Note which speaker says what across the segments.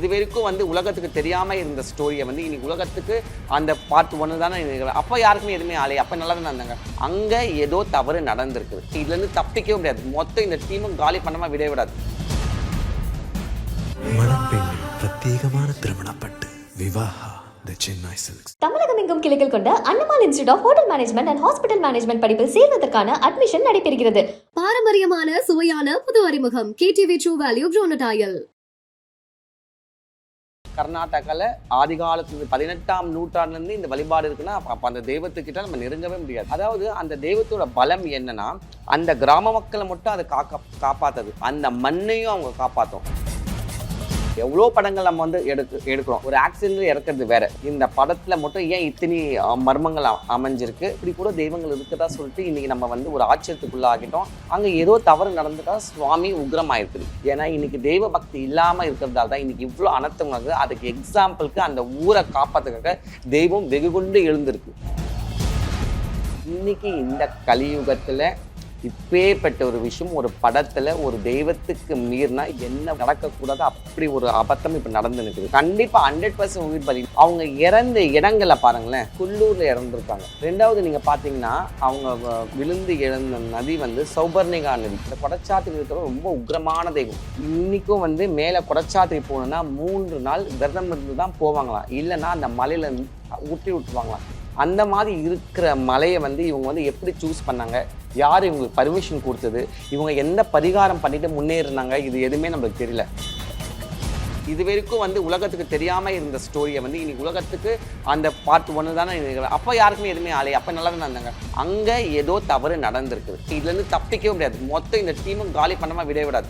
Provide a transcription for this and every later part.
Speaker 1: இது வரைக்கும் வந்து உலகத்துக்கு தெரியாம இருந்த ஸ்டோரியை வந்து இன்னைக்கு உலகத்துக்கு அந்த பார்ட் ஒன்று தானே. அப்ப யாருக்குமே எதுவுமே ஆலை அப்ப நல்லா தானே இருந்தாங்க. அங்க ஏதோ தவறு நடந்திருக்குது. இதுல இருந்து தப்பிக்கவே முடியாது. மொத்தம் இந்த டீமும் காலி பண்ணாம விடவே விடாது.
Speaker 2: பிரத்யேகமான திருமணப்பட்டு விவாஹா த சென்னை சில்க்ஸ்
Speaker 3: தமிழகம் எங்கும் கிளைகள் கொண்ட Annamal institute of hotel management and hospital management படிப்பில் சேர்வதற்கான அட்மிஷன் நடைபெறுகிறது.
Speaker 4: பாரம்பரியமான சுவையான புது அறிமுகம். கேடிவி ட்ரூ வேல்யூ ப்ரோனடாயல்
Speaker 1: கர்நாடகாவில் ஆதி காலத்துல பதினெட்டாம் நூற்றாண்டுலேருந்து இந்த வழிபாடு இருக்குன்னா அப்போ அந்த தெய்வத்துக்கிட்ட நம்ம நெருங்கவே முடியாது. அதாவது அந்த தெய்வத்தோட பலம் என்னன்னா அந்த கிராம மக்களை மட்டும் அதை காக்க காப்பாத்துது. அந்த மண்ணையும் அவங்க காப்பாற்றும் எவ்வளோ படங்கள் நம்ம வந்து எடுக்க எடுக்கிறோம். ஒரு ஆக்சிடென்ட்ல இறக்குறது வேற. இந்த படத்துல மட்டும் ஏன் இத்தனை மர்மங்கள் அமைஞ்சிருக்கு? இப்படி கூட தெய்வங்கள் இருக்கதா சொல்லிட்டு இன்னைக்கு நம்ம வந்து ஒரு ஆச்சரியத்துக்குள்ள ஆகிட்டோம். அங்க ஏதோ தவறு நடந்துட்டா சுவாமி உக்ரமாயிருக்குது. ஏன்னா இன்னைக்கு தெய்வ பக்தி இல்லாம இருக்கிறதால தான் இன்னைக்கு இவ்வளோ அனர்த்தம் அதுக்கு எக்ஸாம்பிளுக்கு அந்த ஊரை காப்பாத்துக்காக தெய்வம் வெகு கொண்டு எழுந்திருக்கு. இன்னைக்கு இந்த கலியுகத்துல இப்பேற்பட்ட ஒரு விஷயம் ஒரு படத்துல ஒரு தெய்வத்துக்கு மீறினா என்ன நடக்கக்கூடாது அப்படி ஒரு அபத்தம் இப்ப நடந்து நிற்குது கண்டிப்பா ஹண்ட்ரட் பர்சன்ட் உயிர் பலி. அவங்க இறந்த இடங்களை பாருங்களேன் குள்ளூர்ல இறந்துருக்காங்க. ரெண்டாவது நீங்க பாத்தீங்கன்னா அவங்க விழுந்து இழந்த நதி வந்து சௌபர்ணிகா நதி. இந்த கொடச்சாத்திரி இருக்கிற ரொம்ப உக்ரமான தெய்வம். இன்னைக்கும் வந்து மேல கொடச்சாத்திரி போகணும்னா மூன்று நாள் விரதம் இருந்து தான் போவாங்களாம். இல்லைன்னா அந்த மலையில ஊட்டி விட்டுருவாங்களாம். அந்த மாதிரி இருக்கிற மலையை வந்து இவங்க வந்து எப்படி சூஸ் பண்ணாங்க? யார் இவங்களுக்கு பர்மிஷன் கொடுத்தது? இவங்க எந்த பரிகாரம் பண்ணிட்டு முன்னேறினாங்க இது எதுவுமே நம்மளுக்கு தெரியல. இது வரைக்கும் வந்து உலகத்துக்கு தெரியாமல் இருந்த ஸ்டோரியை வந்து இன்னைக்கு உலகத்துக்கு அந்த பார்ட் ஒன்று தானே அப்போ யாருக்குமே எதுவுமே ஆலை அப்போ நல்லா தான் இருந்தாங்க. அங்கே ஏதோ தவறு நடந்திருக்குது. இதுலேருந்து தப்பிக்கவே முடியாது. மொத்தம் இந்த டீமும் காலி பண்ணாமல் விடவே விடாது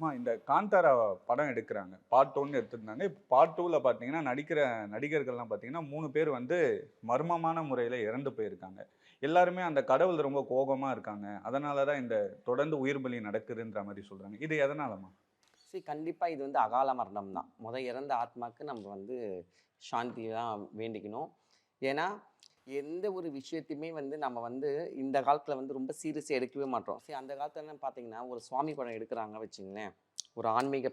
Speaker 5: அம்மா இந்த காந்தாரா படம் எடுக்கிறாங்க. பார்ட் ஒன்று எடுத்திருந்தாங்க. இப்போ பார்ட் டூவில் பார்த்தீங்கன்னா நடிக்கிற நடிகர்கள்லாம் பார்த்தீங்கன்னா மூணு பேர் வந்து மர்மமான முறையில் இறந்து போயிருக்காங்க. எல்லாருமே அந்த கடவுள் ரொம்ப கோபமாக இருக்காங்க. அதனால தான் இந்த தொடர்ந்து உயிர் பலி நடக்குதுன்ற மாதிரி சொல்கிறாங்க இது எதனாலம்மா?
Speaker 1: சரி கண்டிப்பாக இது வந்து அகால மரணம் தான். முத இறந்த ஆத்மாக்கு நம்ம வந்து சாந்தி தான் வேண்டிக்கணும். ஏன்னா எந்த ஒரு விஷயத்தையுமே வந்து நம்ம வந்து இந்த காலத்தில் வந்து ரொம்ப சீரியஸாக எடுக்கவே மாட்டோம். சரி அந்த காலத்துல பார்த்தீங்கன்னா ஒரு சுவாமி படம் எடுக்கிறாங்க வச்சுங்களேன். ஒரு ஆன்மீக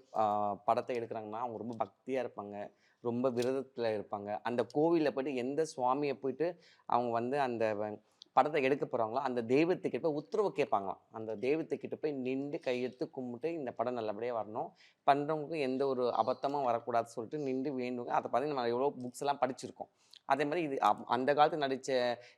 Speaker 1: படத்தை எடுக்கிறாங்கன்னா அவங்க ரொம்ப பக்தியாக இருப்பாங்க. ரொம்ப விரதத்தில் இருப்பாங்க. அந்த கோவிலில் போயிட்டு எந்த சுவாமியை போயிட்டு அவங்க வந்து அந்த வ- படத்தை எடுக்க போகிறாங்களோ அந்த தெய்வத்துக்கிட்ட போய் உத்தரவு கேட்பாங்களாம். அந்த தெய்வத்துக்கிட்ட போய் நின்று கையெடுத்து கும்பிட்டு இந்த படம் நல்லபடியாக வரணும். பண்ணுறவங்களுக்கும் எந்த ஒரு அபத்தமும் வரக்கூடாதுன்னு சொல்லிட்டு நின்று வேணும் அதை பார்த்து நம்ம எவ்வளோ புக்ஸ்லாம் படிச்சிருக்கோம். அதே மாதிரி இது அப்- அந்த காலத்து நடித்த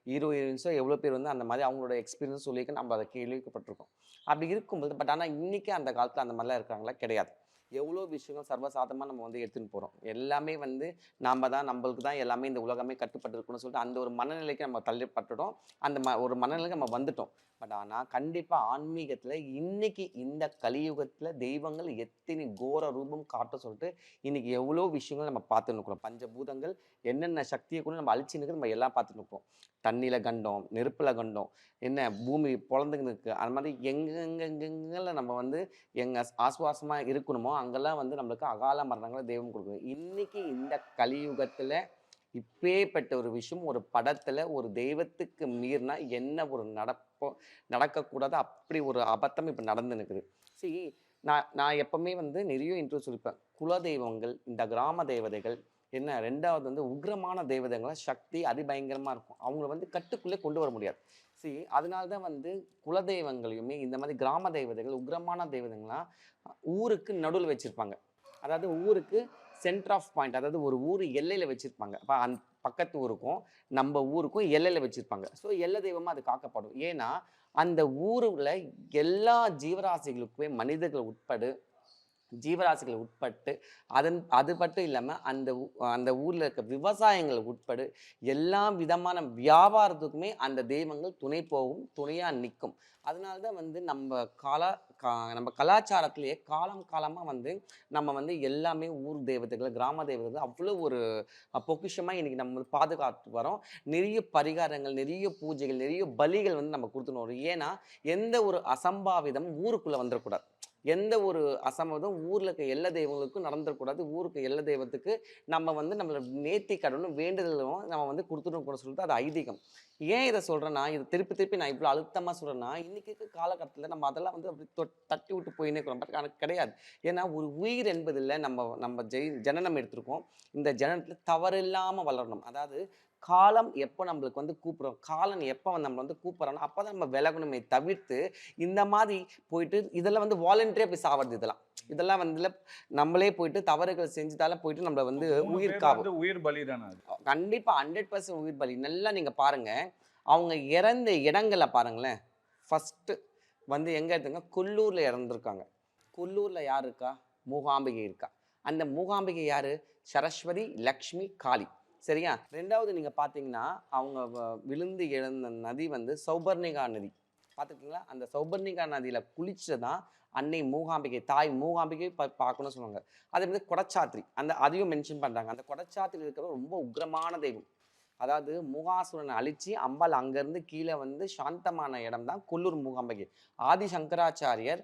Speaker 1: ஹீரோ ஹீரோயின்ஸோ எவ்வளோ பேர் வந்து அந்த மாதிரி அவங்களோட எக்ஸ்பீரியன்ஸ் சொல்லியிருக்க நம்ம அதை கேள்விக்கப்பட்டிருக்கோம் அப்படி இருக்கும்போது பட் ஆனால் இன்றைக்கி அந்த காலத்தில் அந்த மாதிரிலாம் இருக்காங்களா கிடையாது. எவ்வளோ விஷயங்கள் சர்வசாதமாக நம்ம வந்து எடுத்துன்னு போகிறோம் எல்லாமே வந்து நம்ம தான் நம்மளுக்கு தான் எல்லாமே இந்த உலகமே கட்டுப்பட்டு இருக்கணும்னு சொல்லிட்டு அந்த ஒரு மனநிலைக்கு நம்ம தள்ளப்பட்டுட்டோம் அந்த ம ஒரு மனநிலைக்கு நம்ம வந்துட்டோம். பட் ஆனால் கண்டிப்பாக ஆன்மீகத்தில் இன்னைக்கு இந்த கலியுகத்தில் தெய்வங்கள் எத்தனை கோர ரூபம் காட்ட சொல்லிட்டு இன்னைக்கு எவ்வளோ விஷயங்கள் நம்ம பார்த்துன்னு இருக்கிறோம். பஞ்சபூதங்கள் என்னென்ன சக்தியை கூட நம்ம அழிச்சு நிற்கிறது நம்ம எல்லாம் பார்த்துட்டு இருக்கோம் தண்ணியில் கண்டம் நெருப்பில் கண்டம் என்ன பூமி பொழந்துன்னு இருக்குது அது மாதிரி எங்கெங்கெங்கெங்கெல்லாம் நம்ம வந்து எங்கே ஆசுவாசமாக இருக்கணுமோ அங்கெல்லாம் வந்து நம்மளுக்கு அகால மரணங்களை தெய்வம் கொடுக்குது. இன்னைக்கு இந்த கலியுகத்தில் இப்பேப்பட்ட ஒரு விஷயம் ஒரு படத்தில் ஒரு தெய்வத்துக்கு மீறினா என்ன ஒரு நடப்பு? நடக்கக்கூடாது அப்படி ஒரு அபத்தம் இப்போ நடந்து நிற்குது சரி நான் நான் எப்பவுமே வந்து நிறைய இன்ட்ரோ சொல்லிப்பேன் குலதெய்வங்கள் இந்த கிராம தேவதைகள் என்ன ரெண்டாவது வந்து உக்ரமான தேவதைகள் சக்தி அதிபயங்கரமாக இருக்கும். அவங்கள வந்து கட்டுக்குள்ளே கொண்டு வர முடியாது. சரி அதனால தான் வந்து குலதெய்வங்களையுமே இந்த மாதிரி கிராம தெய்வதைகள் உக்ரமான தெய்வதைகள்லாம் ஊருக்கு நடுவில் வச்சுருப்பாங்க. அதாவது ஊருக்கு சென்டர் ஆஃப் பாயிண்ட் அதாவது ஒரு ஊர் எல்லையில் வச்சுருப்பாங்க. அப்போ அந் பக்கத்து ஊருக்கும் நம்ம ஊருக்கும் எல்லையில் வச்சுருப்பாங்க. ஸோ எல்லை தெய்வமாக அது காக்கப்படும். ஏன்னா அந்த ஊரில் எல்லா ஜீவராசிகளுக்குமே மனிதர்கள் உட்படு ஜீவராசிகள் உட்பட்டு அதன் அது மட்டும் இல்லாமல் அந்த ஊ- அந்த ஊரில் இருக்க விவசாயங்கள் உட்படு எல்லா விதமான வியாபாரத்துக்குமே அந்த தெய்வங்கள் துணை போகும் துணையாக நிற்கும் அதனால தான் வந்து நம்ம கால கா நம்ம கலாச்சாரத்திலேயே காலம் காலமாக வந்து நம்ம வந்து எல்லாமே ஊர் தேவதைகள் கிராம தெய்வதைகள் அவ்வளோ ஒரு பொக்கிஷமாக இன்னைக்கு நம்ம பாதுகாத்து வரோம் நிறைய பரிகாரங்கள் நிறைய பூஜைகள் நிறைய பலிகள் வந்து நம்ம கொடுத்துன்னு வரோம் ஏன்னா எந்த ஒரு அசம்பாவிதம் ஊருக்குள்ளே வந்துடக்கூடாது எந்த ஒரு அசம்பவம் ஊரில் இருக்க எல்லா தெய்வங்களுக்கும் நடந்துடக்கூடாது ஊருக்கு எல்லா தெய்வத்துக்கு நம்ம வந்து நம்மளை நேர்த்தி கடனும் வேண்டுதலும் நம்ம வந்து கொடுத்துடணும் கூட சொல்லிட்டு அது ஐதீகம். ஏன் இதை சொல்கிறேன்னா இதை திருப்பி திருப்பி நான் இவ்வளோ அழுத்தமாக சொல்கிறேன்னா இன்றைக்கி இருக்க காலகட்டத்தில் நம்ம அதெல்லாம் வந்து அப்படி தட்டி விட்டு போயினே இருக்கிறோம் பட் எனக்கு கிடையாது. ஏன்னா ஒரு உயிர் என்பதில் நம்ம நம்ம ஜெய் ஜனனம் எடுத்திருக்கோம். இந்த ஜனனத்தில் தவறில்லாமல் வளரணும். அதாவது காலம் எப்போ நம்மளுக்கு வந்து கூப்பிட்றோம் காலம் எப்போ வந்து நம்மளை வந்து கூப்பிட்றோன்னா அப்போ தான் நம்ம விலகணுமே தவிர்த்து இந்த மாதிரி போயிட்டு இதெல்லாம் வந்து வாலண்டரியாக போய் சாவறது இதெல்லாம். இதெல்லாம் வந்து நம்மளே போயிட்டு தவறுகள் செஞ்சதால போயிட்டு நம்மள வந்து உயிர்
Speaker 5: வந்து உயிர் பலி தானே அது?
Speaker 1: கண்டிப்பா ஹண்ட்ரட் பர்சன்ட் உயிர் பலி. நல்லா நீங்க பாருங்க. அவங்க இறந்த இடங்களை பாருங்களேன். ஃபர்ஸ்ட் வந்து எங்க எடுத்துங்க? கொல்லூர்ல இறந்துருக்காங்க. கொல்லூர்ல யார் இருக்கா? மூகாம்பிகை இருக்கா. அந்த மூகாம்பிகை யாரு? சரஸ்வதி லக்ஷ்மி காளி. சரியா? ரெண்டாவது நீங்கள் பார்த்தீங்கன்னா அவங்க வ- விழுந்து எழுந்த நதி வந்து சௌபர்ணிகா நதி. பார்த்துருக்கீங்களா அந்த சௌபர்ணிகா நதியில் குளிச்சு தான் அன்னை மூகாம்பிகை தாய் மூகாம்பிகை பார்க்கணும்னு சொல்லுவாங்க. அதே மாதிரி கொடச்சாத்ரி அந்த அதையும் மென்ஷன் பண்ணுறாங்க அந்த கொடச்சாத்ரி இருக்கிற ரொம்ப உக்ரமான தெய்வம். அதாவது முகாசுரனை அழித்து அம்பாள் அங்கேருந்து கீழே வந்து சாந்தமான இடம் தான் கொல்லூர் மூகாம்பிகை. ஆதி சங்கராச்சாரியர்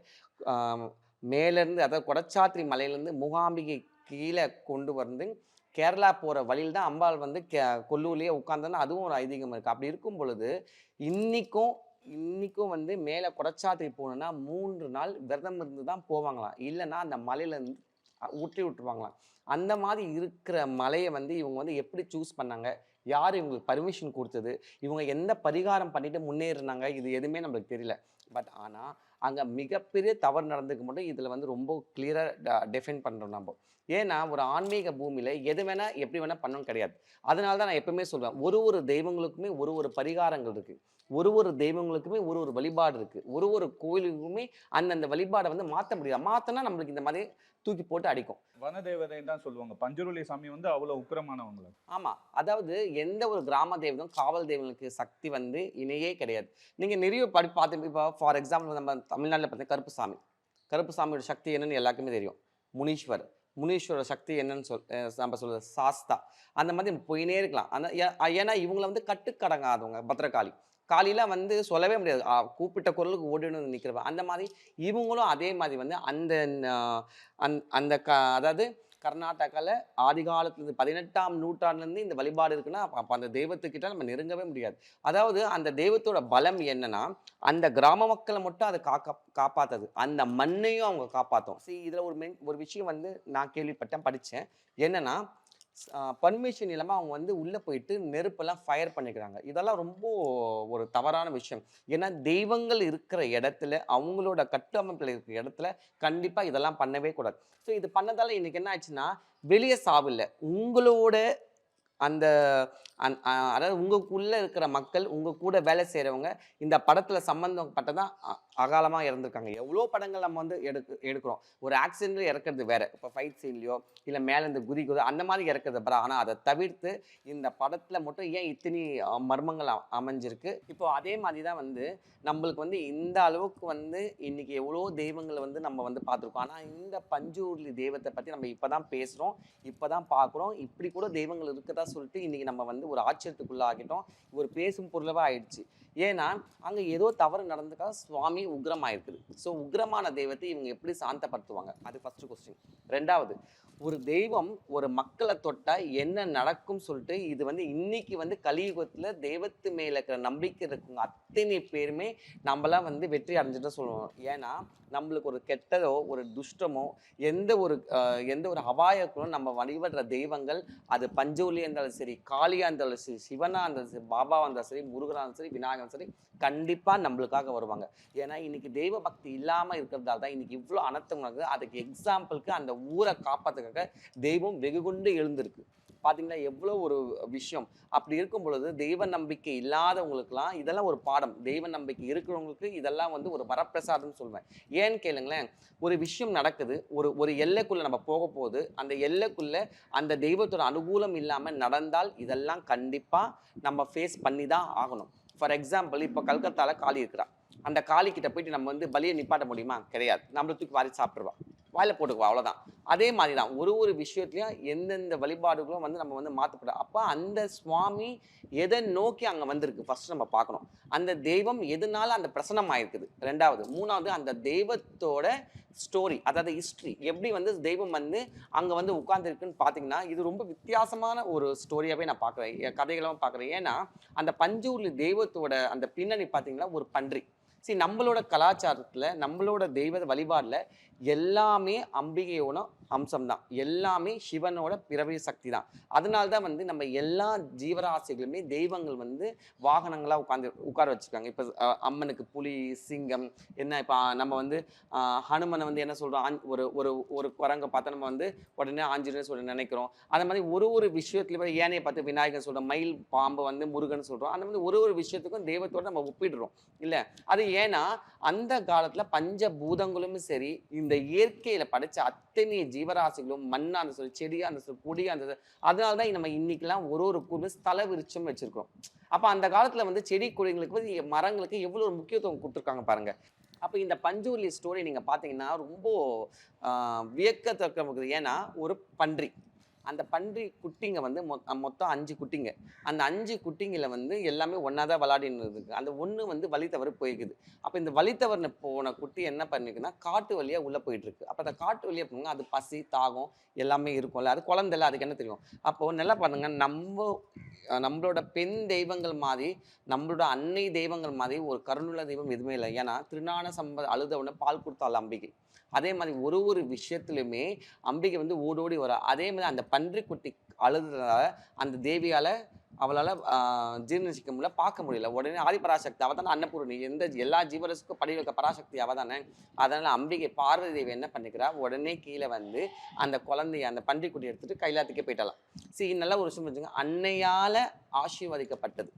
Speaker 1: மேலேருந்து அதாவது கொடச்சாத்ரி மலையிலேருந்து மூகாம்பிகை கீழே கொண்டு வந்து கேரளா போகிற வழியில் தான் அம்பாள் வந்து கே கொல்லூர்லேயே உட்காந்தோன்னா அதுவும் ஒரு ஐதீகம் இருக்குது அப்படி இருக்கும் பொழுது இன்றைக்கும் இன்றைக்கும் வந்து மேலே குடச்சாத்துக்கு போகணுன்னா மூன்று நாள் விரதம் இருந்து தான் போவாங்களாம். இல்லைன்னா அந்த மலையிலேருந்து ஊற்றி விட்டுருவாங்களாம். அந்த மாதிரி இருக்கிற மலையை வந்து இவங்க வந்து எப்படி சூஸ் பண்ணாங்க? யார் இவங்களுக்கு பர்மிஷன் கொடுத்தது? இவங்க எந்த பரிகாரம் பண்ணிட்டு முன்னேறினாங்க? இது எதுவுமே நம்மளுக்கு தெரியல. பட் ஆனால் அங்கே மிகப்பெரிய தவறு நடந்துக்க மட்டும் இதில் வந்து ரொம்ப கிளியராக டெஃபைன் பண்ணுறோம் நம்ம ஏன்னா ஒரு ஆன்மீக பூமியில் எது வேணால் எப்படி வேணால் பண்ணணும் கிடையாது. அதனால தான் நான் எப்பவுமே சொல்வேன் ஒரு ஒரு தெய்வங்களுக்குமே ஒரு ஒரு பரிகாரங்கள் இருக்குது ஒரு ஒரு தெய்வங்களுக்குமே ஒரு ஒரு வழிபாடு இருக்குது ஒரு ஒரு கோயிலுக்குமே அந்தந்த வழிபாடை வந்து மாற்ற முடியாது. மாற்றினா நம்மளுக்கு இந்த மாதிரி தூக்கி போட்டு அடிக்கும்.
Speaker 5: வனதேவதைன்னு தான் சொல்லுவாங்க. பஞ்சருளி சாமி வந்து அவ்வளவு உக்கிரமானவங்கள.
Speaker 1: ஆமாம் அதாவது எந்த ஒரு கிராம தெய்வம் காவல் தெய்வங்களுக்கு சக்தி வந்து இணையே கிடையாது. நீங்கள் நிறைய படி பார்த்து இப்போ ஃபார் எக்ஸாம்பிள் நம்ம தமிழ்நாட்டில் பார்த்தீங்கன்னா கருப்புசாமி. கருப்புசாமியோட சக்தி என்னன்னு எல்லாருக்குமே தெரியும். முனீஸ்வர். முனீஸ்வரோட சக்தி என்னன்னு சொல் நம்ம சொல்றது சாஸ்தா. அந்த மாதிரி போயினே இருக்கலாம். அந்த ஏன்னா இவங்களை வந்து கட்டுக்கடங்காதவங்க பத்திரகாளி. காலையில் வந்து சொல்லவே முடியாது. கூப்பிட்ட குரலுக்கு ஓடினு நிற்கிறவ அந்த மாதிரி இவங்களும் அதே மாதிரி வந்து அந்த அந்த க அதாவது கர்நாடகாவில் ஆதி காலத்துலேருந்து பதினெட்டாம் நூற்றாண்டுலேருந்து இந்த வழிபாடு இருக்குன்னா அப்போ அந்த தெய்வத்துக்கிட்ட நம்ம நெருங்கவே முடியாது. அதாவது அந்த தெய்வத்தோட பலம் என்னன்னா அந்த கிராம மக்களை மட்டும் அதை காக்க காப்பாத்துது. அந்த மண்ணையும் அவங்க காப்பாற்றும் சரி இதில் ஒரு மென் ஒரு விஷயம் வந்து நான் கேள்விப்பட்டேன் படித்தேன் என்னன்னா பர்மிஷன் இல்லாமல் அவங்க வந்து உள்ளே போயிட்டு நெருப்பெல்லாம் ஃபயர் பண்ணிக்கிறாங்க. இதெல்லாம் ரொம்ப ஒரு தவறான விஷயம். ஏன்னா தெய்வங்கள் இருக்கிற இடத்துல அவங்களோட கட்டமைப்பில் இருக்கிற இடத்துல கண்டிப்பாக இதெல்லாம் பண்ணவே கூடாது. ஸோ இது பண்ணதால் இன்றைக்கி என்ன ஆச்சுன்னா வெளியே சாவில்லை உங்களோட அந்த அந்- அதாவது உங்களுக்குள்ளே இருக்கிற மக்கள் உங்கள் கூட வேலை செய்கிறவங்க இந்த படத்தில் சம்மந்தப்பட்டதான் அகாலமாக இறந்துருக்காங்க. எவ்வளோ படங்கள் நம்ம வந்து எடுக்கு எடுக்கிறோம். ஒரு ஆக்சிடென்ட்ல இறக்குறது வேற. இப்போ ஃபைட் சீன்லையோ இல்லை மேலே இந்த குதி குதி அந்த மாதிரி இறக்குறது படம் ஆனால் அதை தவிர்த்து இந்த படத்தில் மட்டும் ஏன் இத்தனை மர்மங்கள் அமைஞ்சிருக்கு? இப்போ அதே மாதிரி தான் வந்து நம்மளுக்கு வந்து இந்த அளவுக்கு வந்து இன்னைக்கு எவ்வளோ தெய்வங்களை வந்து நம்ம வந்து பார்த்துருக்கோம். ஆனால் இந்த பஞ்சூர்லி தெய்வத்தை பற்றி நம்ம இப்போ தான் பேசுகிறோம் இப்போ தான் பார்க்குறோம். இப்படி கூட தெய்வங்கள் இருக்கதா சொல்லிட்டு இன்றைக்கி நம்ம வந்து ஒரு ஆச்சரியத்துக்குள்ளே ஆகிட்டோம் ஒரு பேசும் பொருளாக ஆயிடுச்சு. ஏன்னா அங்கே ஏதோ தவறு நடந்துக்கா சுவாமி உக்ரம் ஸோ உக்ரமான தெய்வத்தை இவங்க எப்படி சாந்தப்படுத்துவாங்க? அது ஃபஸ்ட்டு கொஸ்டின் ரெண்டாவது ஒரு தெய்வம் ஒரு மக்களை தொட்டா என்ன நடக்கும் சொல்லிட்டு இது வந்து இன்னைக்கு வந்து கலியுகத்துல தெய்வத்து மேல இருக்கிற நம்பிக்கை இருக்கவங்க அத்தனை பேருமே நம்மளாம் வந்து வெற்றி அடைஞ்சிட்டு சொல்லுவோம். ஏன்னா நம்மளுக்கு ஒரு கெட்டதோ ஒரு துஷ்டமோ எந்த ஒரு எந்த ஒரு அபாயங்களும் நம்ம வழிபடுற தெய்வங்கள் அது பஞ்சோலியா இருந்தாலும் சரி காளியா இருந்தாலும் சரி சிவனா இருந்தாலும் சரி பாபாவா இருந்தாலும் சரி முருகனா இருந்தாலும் சரி விநாயகரும் சரி கண்டிப்பா நம்மளுக்காக வருவாங்க. ஏன்னா இன்னைக்கு தெய்வ பக்தி இல்லாம இருக்கிறதால தான் இன்னைக்கு இவ்வளோ அனர்த்தம் அதுக்கு எக்ஸாம்பிளுக்கு அந்த ஊரை காப்பாத்துக்காக தெய்வம் வெகு கொண்டு எழுந்திருக்கு. பாத்தீங்களா எவ்வளோ ஒரு விஷயம். அப்படி இருக்கும் பொழுது தெய்வ நம்பிக்கை இல்லாதவங்களுக்குலாம் இதெல்லாம் ஒரு பாடம். தெய்வ நம்பிக்கை இருக்கிறவங்களுக்கு இதெல்லாம் வந்து ஒரு வரப்பிரசாதம்னு சொல்வேன். ஏன்னு கேளுங்களேன் ஒரு விஷயம் நடக்குது ஒரு ஒரு எல்லைக்குள்ள நம்ம போக போகுது அந்த எல்லைக்குள்ள அந்த தெய்வத்தோட அனுகூலம் இல்லாமல் நடந்தால் இதெல்லாம் கண்டிப்பா நம்ம ஃபேஸ் பண்ணி தான் ஆகணும். ஃபார் எக்ஸாம்பிள் இப்போ கல்கத்தால காளி இருக்கிறா அந்த காளி கிட்ட போயிட்டு நம்ம வந்து பலியை நிப்பாட்ட முடியுமா? கிடையாது. நம்மள தூக்கி வாரி சாப்பிடுவா வாயில போட்டுக்குவோம் அவ்வளோதான் அதே மாதிரி தான் ஒரு ஒரு விஷயத்துலையும் எந்தெந்த வழிபாடுகளும் வந்து நம்ம வந்து மாற்றப்படும் அப்போ அந்த சுவாமி எதை நோக்கி அங்கே வந்திருக்கு? ஃபஸ்ட் நம்ம பார்க்கணும். அந்த தெய்வம் எதனால அந்த பிரசனம் ஆயிருக்குது? ரெண்டாவது. மூணாவது அந்த தெய்வத்தோட ஸ்டோரி அதாவது ஹிஸ்ட்ரி எப்படி வந்து தெய்வம் வந்து அங்கே வந்து உட்கார்ந்துருக்குன்னு பார்த்தீங்கன்னா இது ரொம்ப வித்தியாசமான ஒரு ஸ்டோரியாகவே நான் பார்க்குறேன். கதைகளும் பார்க்குறேன். ஏன்னா அந்த பஞ்சூரில் தெய்வத்தோட அந்த பின்னணி பார்த்தீங்கன்னா ஒரு பன்றி. சரி நம்மளோட கலாச்சாரத்தில் நம்மளோட தெய்வ வழிபாடில் எல்லாமே அம்பிகையோட அம்சம் தான் எல்லாமே சிவனோட பிறவி சக்தி தான் அதனால தான் வந்து நம்ம எல்லா ஜீவராசிகளுமே தெய்வங்கள் வந்து வாகனங்களாக உட்காந்து உட்கார வச்சுருக்காங்க. இப்போ அம்மனுக்கு புலி சிங்கம் என்ன இப்போ நம்ம வந்து ஹனுமனை வந்து என்ன சொல்கிறோம் ஒரு ஒரு ஒரு குரங்கை பார்த்தா நம்ம வந்து உடனே ஆஞ்சநேயர் சொல்லி நினைக்கிறோம். அந்த மாதிரி ஒரு ஒரு விஷயத்துலையும் ஏனையை பார்த்து விநாயகர் சொல்கிறோம் மயில் பாம்பு வந்து முருகன் சொல்கிறோம் அந்த மாதிரி ஒரு ஒரு விஷயத்துக்கும் தெய்வத்தோட நம்ம ஒப்பிடுறோம். இல்லை? அது ஏன்னா அந்த காலத்தில் பஞ்சபூதங்களும் சரி இந்த இயற்கையில் படைச்ச அத்தனை ஜீவராசிகளும் மண்ணாக அந்த சொல்லி செடியாக அந்த சொல்லி கொடியாக அந்த அதனால தான் நம்ம இன்னைக்கெல்லாம் ஒரு ஒரு குழு ஸ்தல விருச்சம் வச்சிருக்கோம் அப்போ அந்த காலத்தில் வந்து செடி கொடிங்களுக்கு வந்து மரங்களுக்கு எவ்வளோ ஒரு முக்கியத்துவம் கொடுத்துருக்காங்க பாருங்க. அப்போ இந்த பஞ்சூர்லி ஸ்டோரி நீங்கள் பார்த்தீங்கன்னா ரொம்ப ஆஹ், வியக்கத்தக்க ஏன்னா ஒரு பன்றி. அந்த பன்றி குட்டிங்க வந்து மொ- மொத்தம் அஞ்சு குட்டிங்க. அந்த அஞ்சு குட்டிங்கில் வந்து எல்லாமே ஒன்றா தான் விளையாடின்னு இருக்குது அந்த ஒன்று வந்து வழி தவறி போயிருக்குது அப்போ இந்த வழி போன குட்டி என்ன பண்ணிருக்குன்னா காட்டு வழியாக உள்ளே போயிட்டு இருக்கு அப்போ அந்த காட்டு வழியாக போங்க அது பசி தாகம் எல்லாமே இருக்கும்ல. அது குழந்தைல அதுக்கு என்ன தெரியும்? அப்போ நல்லா பண்ணுங்க நம்ம நம்மளோட பெண் தெய்வங்கள் மாதிரி நம்மளோட அன்னை தெய்வங்கள் மாதிரி ஒரு கருணுள்ள தெய்வம் எதுவுமே இல்லை. ஏன்னா திருநான சம்ப அழுதவுடனே பால் கொடுத்தாள் அம்பிகை. அதே மாதிரி ஒரு ஒரு விஷயத்துலையுமே அம்பிகை வந்து ஓடோடி வரா அதே மாதிரி அந்த பன்றிக்குட்டி அழுதுனால அந்த தேவியால் அவளால் ஜீர்ணிச்சிக்க முடியல பார்க்க முடியல. உடனே ஆதிபராசக்தி அவள் தானே அன்னபூர்ணி எந்த எல்லா ஜீவரசுக்கும் படி வைக்க பராசக்தி அவள் தானே. அதனால் அம்பிகை பார்வதி தேவி என்ன பண்ணிக்கிறா? உடனே கீழே வந்து அந்த குழந்தைய அந்த பன்றிக்குட்டி எடுத்துட்டு கைலாத்துக்கே போயிட்டலாம். சரி நல்லா ஒரு விஷயம் வச்சுங்க அன்னையால் ஆசீர்வதிக்கப்பட்டது.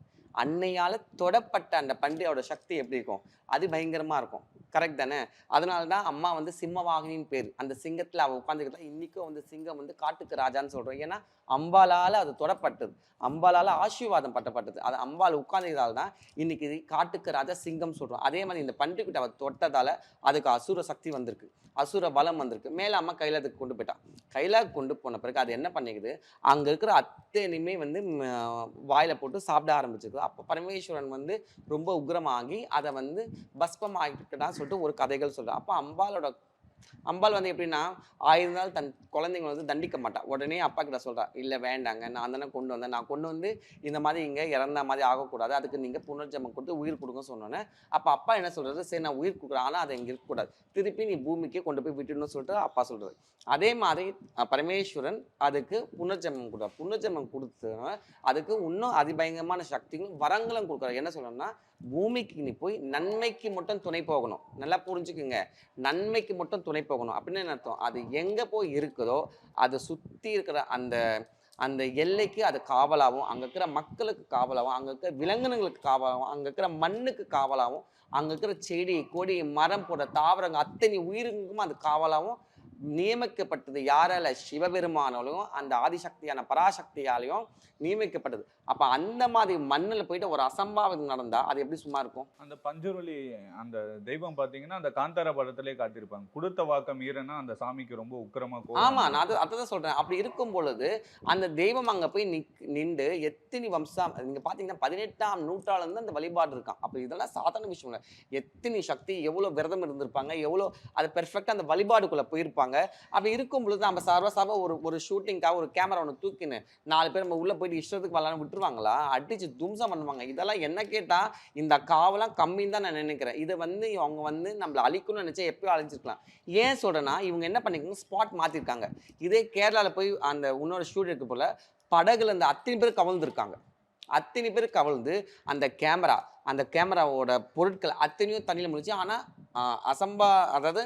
Speaker 1: அன்னையால் தொடப்பட்ட அந்த பன்றியோட சக்தி எப்படி இருக்கும்? அது பயங்கரமாக இருக்கும். கரெக்ட் தானே? அதனால தான் அம்மா வந்து சிம்மவாகினின் பேர். அந்த சிங்கத்தில் அவள் உட்காந்துக்கிட்டா இன்றைக்கும் வந்து சிங்கம் வந்து காட்டுக்கு ராஜான்னு சொல்கிறோம் ஏன்னா அம்பாலால் அது தொடப்பட்டது. அம்பாலால் ஆசீர்வாதம் பட்டப்பட்டது. அது அம்பால் உட்கார்ந்ததால தான் இன்னைக்கு காட்டுக்கு ராஜா சிங்கம் சொல்கிறோம் அதே மாதிரி இந்த பண்டிகிட்ட அவள் தொட்டதால் அதுக்கு அசுர சக்தி வந்திருக்கு. அசுர பலம் வந்திருக்கு. மேலே அம்மா கையில் அதுக்கு கொண்டு போயிட்டான். கைலாக் கொண்டு போன பிறகு அது என்ன பண்ணிக்குது? அங்கே இருக்கிற அத்தனையுமே வந்து வாயில் போட்டு சாப்பிட ஆரம்பிச்சிருக்கு அப்போ பரமேஸ்வரன் வந்து ரொம்ப உக்ரமாகி அதை வந்து பஸ்பம் ஆகிட்டுதான் சொல்லிட்டு ஒரு கதைகள் சொல்கிறார் அப்போ அம்பாலோட அம்பாள் வந்து எப்படின்னா ஆயிரம் நாள் தன் குழந்தைங்களை வந்து தண்டிக்க மாட்டா. உடனே அப்பா கிட்ட சொல்றா இல்லை வேண்டாங்க நான் தானே கொண்டு வந்தேன். நான் கொண்டு வந்து இந்த மாதிரி இங்கே இறந்த மாதிரி ஆகக்கூடாது. அதுக்கு நீங்கள் புனர்ஜமம் கொடுத்து உயிர் கொடுங்க சொன்னோன்னே அப்போ அப்பா என்ன சொல்கிறது சரி நான் உயிர் கொடுக்குறேன். ஆனால் அது இங்கே இருக்கக்கூடாது. திருப்பி நீ பூமிக்கே கொண்டு போய் விட்டுணும்னு சொல்லிட்டு அப்பா சொல்கிறது அதே மாதிரி பரமேஸ்வரன் அதுக்கு புனர்ஜமம் கொடுக்குறார். புனர்ஜமம் கொடுத்து அதுக்கு இன்னும் அதிபயங்கரமான சக்தியும் வரங்களும் கொடுக்குறாரு. என்ன சொல்லணும்னா பூமிக்கு நீ போய் நன்மைக்கு மட்டும் துணை போகணும். நல்லா புரிஞ்சுக்குங்க. நன்மைக்கு மட்டும் துணை போகணும். அப்படின்னு என்ன அர்த்தம்? அது எங்கே போய் இருக்குதோ அதை சுற்றி இருக்கிற அந்த அந்த எல்லைக்கு அது காவலாகவும் அங்கே இருக்கிற மக்களுக்கு காவலாகவும் அங்கே இருக்கிற விலங்கினங்களுக்கு காவலாகவும் அங்கே இருக்கிற மண்ணுக்கு காவலாகவும் அங்கே இருக்கிற செடி கொடி மரம் போன்ற தாவரங்கள் அத்தனை உயிருக்கும் அது காவலாகவும் நியமிக்கப்பட்டது யாரால? சிவபெருமானாலையும் அந்த ஆதிசக்தியான பராசக்தியாலையும் நியமிக்கப்பட்டது. அப்ப அந்த மாதிரி மண்ணுல போயிட்டு ஒரு அசம்பாவிதம் நடந்தா அது எப்படி சும்மா இருக்கும்?
Speaker 5: அந்த பஞ்சருளி அந்த தெய்வம் பாத்தீங்கன்னா அந்த காந்தாரா படத்திலே காட்டியிருப்பாங்க. கொடுத்த வாக்க மீறனா அந்த சாமிக்கு ரொம்ப உக்கிரமா
Speaker 1: ஆமா. நான் அதை அதை தான் சொல்றேன். அப்படி இருக்கும் பொழுது அந்த தெய்வம் அங்க போய் நின்று எத்தனை வம்சம் நீங்க பாத்தீங்கன்னா பதினெட்டாம் நூற்றாண்டுல இருந்து அந்த வழிபாடு இருக்கான். அப்ப இதெல்லாம் சாதாரண விஷயம் இல்லை. எத்தனை சக்தி எவ்வளவு விரதம் இருந்திருப்பாங்க எவ்வளவு அது பெர்ஃபெக்டா அந்த வழிபாடுக்குள்ள போயிருப்பாங்க. அப்படி இருக்கும் பொழுது நம்ம சர்வ சர்வ ஒரு ஒரு ஷூட்டிங்காக ஒரு கேமரா ஒன்று தூக்கின்னு நாலு பேர் நம்ம உள்ள போயிட்டு இஷ்டத்துக்கு வரலான்னு விட்டுருவாங்களா? அடிச்சு தும்சம் பண்ணுவாங்க. இதெல்லாம் என்ன கேட்டா இந்த காவெல்லாம் கம்மின்னு தான் நான் நினைக்கிறேன். இதை வந்து அவங்க வந்து நம்மளை அழிக்கணும்னு நினைச்சா எப்பயோ அழிஞ்சிருக்கலாம். ஏன் சொல்றேன்னா இவங்க என்ன பண்ணிருக்காங்க ஸ்பாட் மாத்திருக்காங்க. இதே கேரளாவில் போய் அந்த இன்னொரு ஷூட் போல் போல படகுல இந்த அத்தனை பேர் கவர்ந்துருக்காங்க அத்தனை பேர் கவிழ்ந்து அந்த கேமரா அந்த கேமராவோட பொருட்கள் அத்தனையும் தண்ணியில் முடிச்சு ஆனால் அசம்பா அதாவது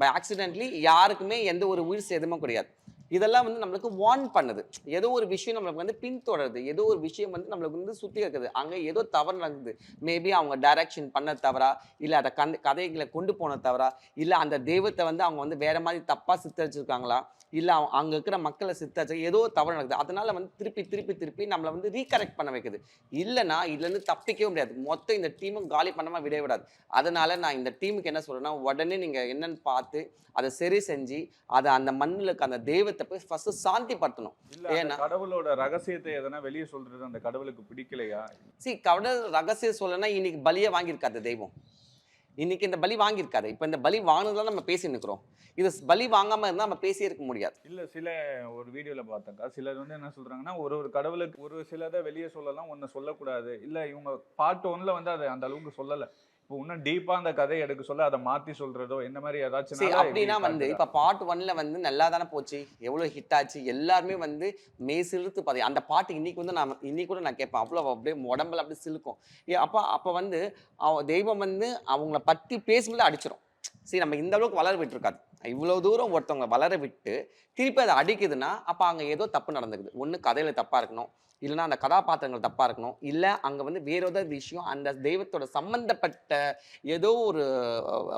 Speaker 1: பை ஆக்சிடென்ட்லி யாருக்குமே எந்த ஒரு உயிர் சேதமும் கிடையாது. இதெல்லாம் வந்து நம்மளுக்கு வார்ன் பண்ணுது. ஏதோ ஒரு விஷயம் நம்மளுக்கு வந்து பின்தொடருது. ஏதோ ஒரு விஷயம் வந்து நம்மளுக்கு வந்து சுற்றி இருக்குது. அங்கே ஏதோ தவறு நடக்குது. மேபி அவங்க டைரக்ஷன் பண்ண தவறா? இல்லை அதை கந்த கதைகளை கொண்டு போன தவறா? இல்லை அந்த தெய்வத்தை வந்து அவங்க வந்து வேற மாதிரி தப்பாக சித்தரிச்சிருக்காங்களா? இல்லை அவங்க அங்கே இருக்கிற மக்களை சித்தரிச்சு ஏதோ தவறு நடக்குது. அதனால வந்து திருப்பி திருப்பி திருப்பி நம்மளை வந்து ரீகரெக்ட் பண்ண வைக்குது. இல்லைன்னா இதுலேருந்து தப்பிக்கவே முடியாது. மொத்தம் இந்த டீமும் காலி பண்ணாமல் விடவே விடாது. அதனால நான் இந்த டீமுக்கு என்ன சொல்கிறேன்னா உடனே நீங்கள் என்னன்னு பார்த்து அதை சரி செஞ்சு அதை அந்த மண்ணுக்கு அந்த தெய்வத்தை போய் ஃபர்ஸ்ட் சாந்தி படுத்தணும் ஏன்னா-
Speaker 5: கடவுளோட ரகசியத்தை எதனா வெளியே சொல்றது அந்த கடவுளுக்கு பிடிக்கலையா?
Speaker 1: சி கடவுள் ரகசியம் சொல்லனா இன்னைக்கு பலியை வாங்கியிருக்காது தெய்வம். இன்னைக்கு இந்த பலி வாங்கியிருக்காது இப்போ இந்த பலி வாங்கினதுலாம் நம்ம பேசி நிற்கிறோம் இது பலி வாங்காம இருந்தால் நம்ம பேசியே இருக்க முடியாது.
Speaker 5: இல்ல சில ஒரு வீடியோல பார்த்தாக்கா சிலர் வந்து என்ன சொல்றாங்கன்னா ஒரு ஒரு கடவுளுக்கு ஒரு சிலதை வெளியே சொல்லலாம் ஒன்னு சொல்லக்கூடாது. இல்ல இவங்க பார்ட் ஒன்ல வந்து அதை அந்த அளவுக்கு சொல்லல. இப்போ இன்னும் டீப்பா அந்த கதையை எடுக்க சொல்ல அதை மாத்தி சொல்றதோ இந்த மாதிரி ஏதாச்சும்
Speaker 1: அப்படின்னா வந்து இப்போ பார்ட் ஒன்ல வந்து நல்லா தானே போச்சு எவ்வளோ ஹிட் ஆச்சு எல்லாருமே வந்து மெய் சிலுத்து பாதி அந்த பாட்டு இன்னைக்கு வந்து நான் இன்னைக்கு கூட நான் கேட்பேன் அவ்வளோ அப்படியே உடம்புல அப்படியே சிலுக்கும். அப்போ அப்போ வந்து அவ தெய்வம் வந்து அவங்கள பற்றி பேசும்போது அடிச்சிடும் சரி நம்ம இந்த அளவுக்கு வளர விட்டுருக்காது இவ்வளோ தூரம் ஒருத்தவங்க வளர விட்டு திருப்பி அதை அடிக்குதுன்னா அப்போ அங்கே ஏதோ தப்பு நடந்துக்குது. ஒன்று கதையில் தப்பாக இருக்கணும். இல்லைன்னா அந்த கதாபாத்திரங்கள் தப்பாக இருக்கணும். இல்லை அங்கே வந்து வேற ஏதாவது விஷயம் அந்த தெய்வத்தோட சம்மந்தப்பட்ட ஏதோ ஒரு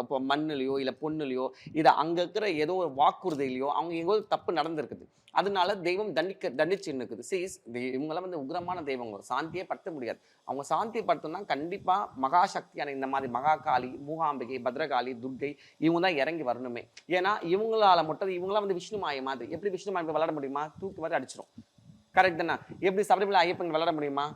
Speaker 1: இப்போ மண்ணுலையோ இல்லை பொண்ணுலையோ இதை அங்கே இருக்கிற ஏதோ ஒரு வாக்குறுதியிலையோ அவங்க எங்கோ தப்பு நடந்திருக்குது. அதனால தெய்வம் தண்டிக்க தண்டிச்சு நிற்குது சீஸ் இவங்கெல்லாம் வந்து உக்ரமான தெய்வங்க. சாந்தியே படுத்த முடியாது. அவங்க சாந்தி படுத்தோம்னா கண்டிப்பாக மகாசக்தியான இந்த மாதிரி மகாகாளி மூகாம்பிகை பத்ரகாளி துர்கை இவங்க தான் இறங்கி வரணுமே. ஏன்னா இவங்களால மட்டும் இவங்களாம் வந்து விஷ்ணு மாய மாதிரி. எப்படி விஷ்ணு மாயை விளாட முடியுமா? தூக்கி மாதிரி அடிச்சிடும் கரெக்ட் தானே? எப்படி சபரிமலை ஐயப்பன் விளையாட முடியுமா?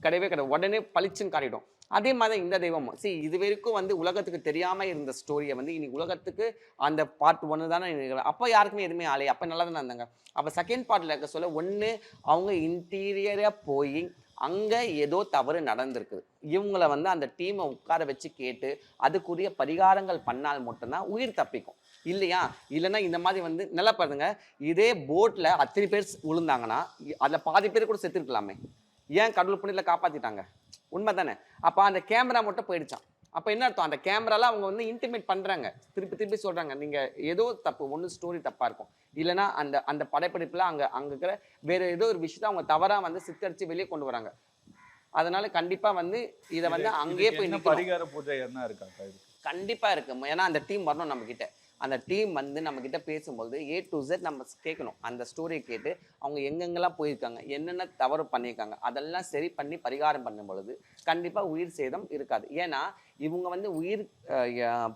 Speaker 1: கிடையவே கிடையாது. உடனே பளிச்சுன்னு காட்டிடும் அதே மாதிரி இந்த தெய்வம். சரி இது வரைக்கும் வந்து உலகத்துக்கு தெரியாம இருந்த ஸ்டோரியை வந்து இன்னைக்கு உலகத்துக்கு அந்த பார்ட் ஒன்று தானே அப்போ யாருக்குமே எதுவுமே ஆலை அப்போ நல்லா தானே இருந்தாங்க. அப்போ செகண்ட் பார்ட்டில் இருக்க சொல்ல ஒன்று அவங்க இன்டீரியராக போய் அங்கே ஏதோ தவறு நடந்திருக்குது இவங்கள வந்து அந்த டீமை உட்கார வச்சு கேட்டு அதுக்குரிய பரிகாரங்கள் பண்ணால் மட்டும்தான் உயிர் தப்பிக்கும். இல்லையா? இல்லைன்னா இந்த மாதிரி வந்து நல்லா பாருங்க. இதே போட்டில் அத்தனை பேர் விழுந்தாங்கன்னா அதில் பாதி பேர் கூட செத்துருக்கலாமே ஏன் கடவுள் புண்ணியத்தில் காப்பாற்றிட்டாங்க உண்மை தானே அப்போ அந்த கேமரா மட்டும் போயிடுச்சான் அப்போ என்ன அர்த்தம்? அந்த கேமரால அவங்க வந்து இன்டிமேட் பண்ணுறாங்க திருப்பி திருப்பி சொல்கிறாங்க நீங்கள் ஏதோ தப்பு ஒன்று ஸ்டோரி தப்பாக இருக்கும். இல்லைன்னா அந்த அந்த படைப்பிடிப்பில் அங்கே அங்கே இருக்கிற வேறு ஏதோ ஒரு விஷயத்தை அவங்க தவறாக வந்து சித்தரித்து வெளியே கொண்டு வராங்க. அதனால கண்டிப்பாக வந்து இதை வந்து அங்கேயே போய்
Speaker 5: பரிகார பூஜை என்ன இருக்காக்கா இது
Speaker 1: கண்டிப்பா இருக்கு. ஏன்னா அந்த டீம் வரணும் நம்ம கிட்ட அந்த டீம் வந்து நம்ம கிட்ட பேசும்போது ஏ டு Z நம்ம கேட்கணும். அந்த ஸ்டோரியை கேட்டு அவங்க எங்கெங்கெல்லாம் போயிருக்காங்க என்னென்ன தவறு பண்ணியிருக்காங்க அதெல்லாம் சரி பண்ணி பரிகாரம் பண்ணும் பொழுது கண்டிப்பா உயிர் சேதம் இருக்காது. ஏன்னா இவங்க வந்து உயிர்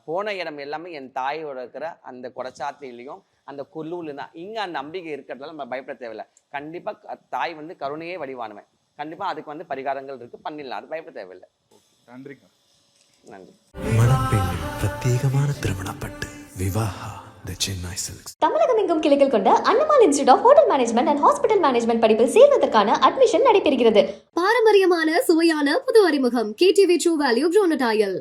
Speaker 1: போன இடம் எல்லாமே என் தாயோட இருக்கிற அந்த கொடச்சாத்திலையும் அந்த கொல்லூர்ல தான். இங்க அந்த நம்பிக்கை இருக்கிறதால நம்ம பயப்பட தேவையில்லை. கண்டிப்பா க- தாய் வந்து கருணையே வடிவானுவேன். கண்டிப்பா அதுக்கு வந்து பரிகாரங்கள் இருக்கு பண்ணிடலாம். அது பயப்பட தேவையில்லை. நன்றி.
Speaker 2: மணப்பெண்ணின் பிரத்யேகமான திருமணப்பட்டு. விவாஹா த சென்னை சில்க்ஸ்
Speaker 3: தமிழகம் எங்கும் கிளைகள் கொண்ட Annamal institute of hotel management and hospital management படிப்பில் சேர்வதற்கான அட்மிஷன் நடைபெறுகிறது.
Speaker 4: பாரம்பரியமான சுவையான புது அறிமுகம். KTV true value ப்ரோனடாயல்